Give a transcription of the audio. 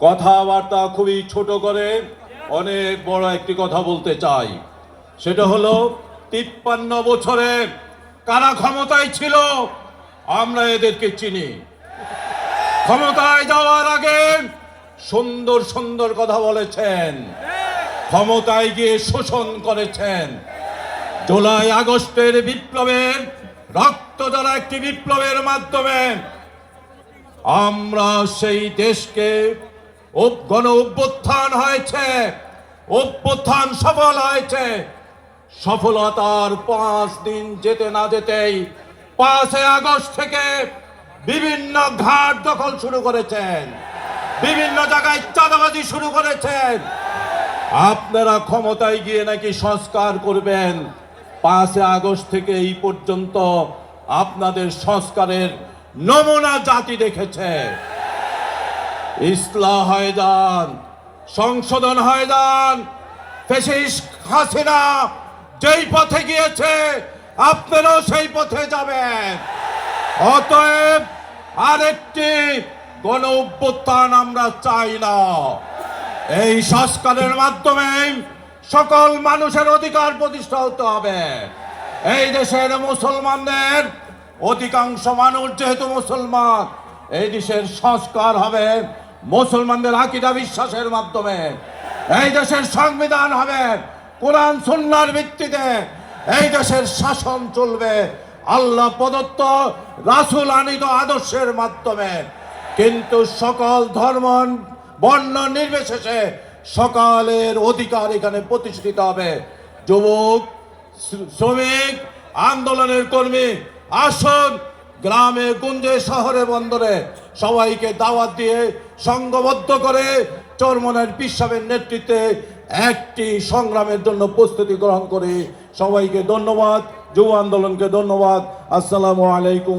কথাবার্তা খুবই ছোট করে অনেক বড় একটি কথা বলতে চাই। সেটা হলো, তিপ্পান্ন বছরে কারা ক্ষমতায় ছিল, আমরা এদেরকে চিনি। ক্ষমতায় যাওয়ার আগে সুন্দর সুন্দর কথা বলেছেন। ক্ষমতায় গিয়ে শোষণ করেছেন। জুলাই আগস্টের বিপ্লবের রক্ত দ্বারা একটি বিপ্লবের মাধ্যমে আমরা সেই দেশকে গণ অভ্যুত্থান হয়েছে। অভ্যুত্থান সফল হয়েছে। সফলতার পাঁচ দিন যেতে না যেতেই পাঁচই আগস্ট থেকে বিভিন্ন ঘাট দখল শুরু করেছেন। বিভিন্ন জায়গায় চাঁদাবাজি শুরু করেছেন। আপনারা ক্ষমতায় গিয়ে নাকি সংস্কার করবেন। পাঁচই আগস্ট থেকে এই পর্যন্ত আপনাদের সংস্কারের নমুনা জাতি দেখেছে। ইসলাম হয়ে যান সংশোধন হয়ে যান ফেসিস হাসিনা যেই পথে গিয়েছে, আপনারাও সেই পথে যাবেন। অতএব আরেকটি গণ অভ্যুত্থান আমরা চাই না। এই সংস্কারের মাধ্যমে সকল মানুষের অধিকার প্রতিষ্ঠা হতে হবে। এই দেশের মুসলমানদের অধিকাংশ মানুষ যেহেতু মুসলমান, এই দেশের সংস্কার হবে। মুসলমানদের আকিদা বিশ্বাসের মাধ্যমে এই দেশের সংবিধান হবে, কোরআন, সুন্নার ভিত্তিতে এই দেশের শাসন চলবে। আল্লাহ প্রদত্ত রাসুল আনিত আদর্শের মাধ্যমে। কিন্তু সকল ধর্ম, বর্ণ নির্বিশেষে সকালের অধিকার এখানে প্রতিষ্ঠিত হবে। যুবক শ্রমিক, আন্দোলনের কর্মী, আসুন, গ্রামে, গুঞ্জে, শহরে, বন্দরে সবাইকে দাওয়াত দিয়ে সংঘবদ্ধ করে চরমনের পিসাবের নেতৃত্বে একটি সংগ্রামের জন্য প্রস্তুতি গ্রহণ করে সবাইকে ধন্যবাদ, যুব আন্দোলনকে ধন্যবাদ। আসসালামু আলাইকুম